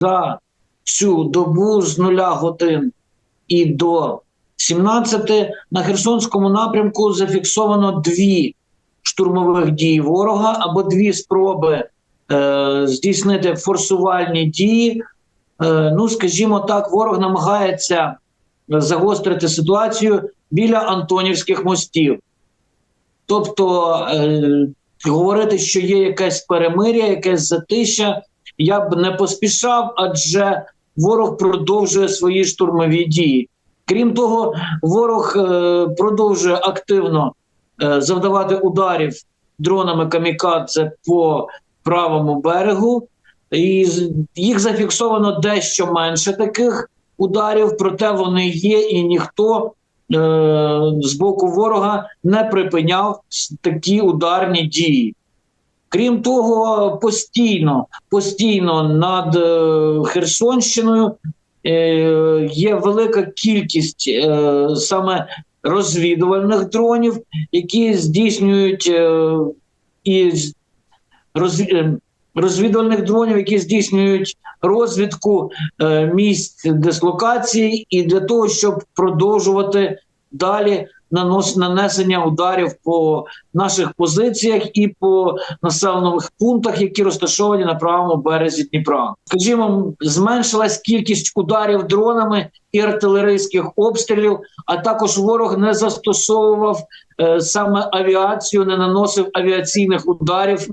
за цю добу з нуля годин і до 17 на Херсонському напрямку зафіксовано дві штурмових дії ворога або дві спроби е, здійснити форсувальні дії. Е, ну, скажімо так, ворог намагається загострити ситуацію біля Антонівських мостів. Тобто е, говорити, що є якесь перемир'я, якесь затища, я б не поспішав, адже ворог продовжує свої штурмові дії. Крім того, ворог е, продовжує активно е, завдавати ударів дронами камікадзе по правому берегу, і їх зафіксовано дещо менше таких ударів, проте вони є, і ніхто е, з боку ворога не припиняв такі ударні дії. Крім того, постійно, постійно над е, Херсонщиною е, є велика кількість е, саме розвідувальних дронів, які здійснюють і з- розві- е, розвідувальних дронів, які здійснюють розвідку е, місць дислокації, і для того, щоб продовжувати далі нанесення ударів по наших позиціях і по населених пунктах, які розташовані на правому березі Дніпра. Скажімо, зменшилась кількість ударів дронами і артилерійських обстрілів, а також ворог не застосовував е, саме авіацію, не наносив авіаційних ударів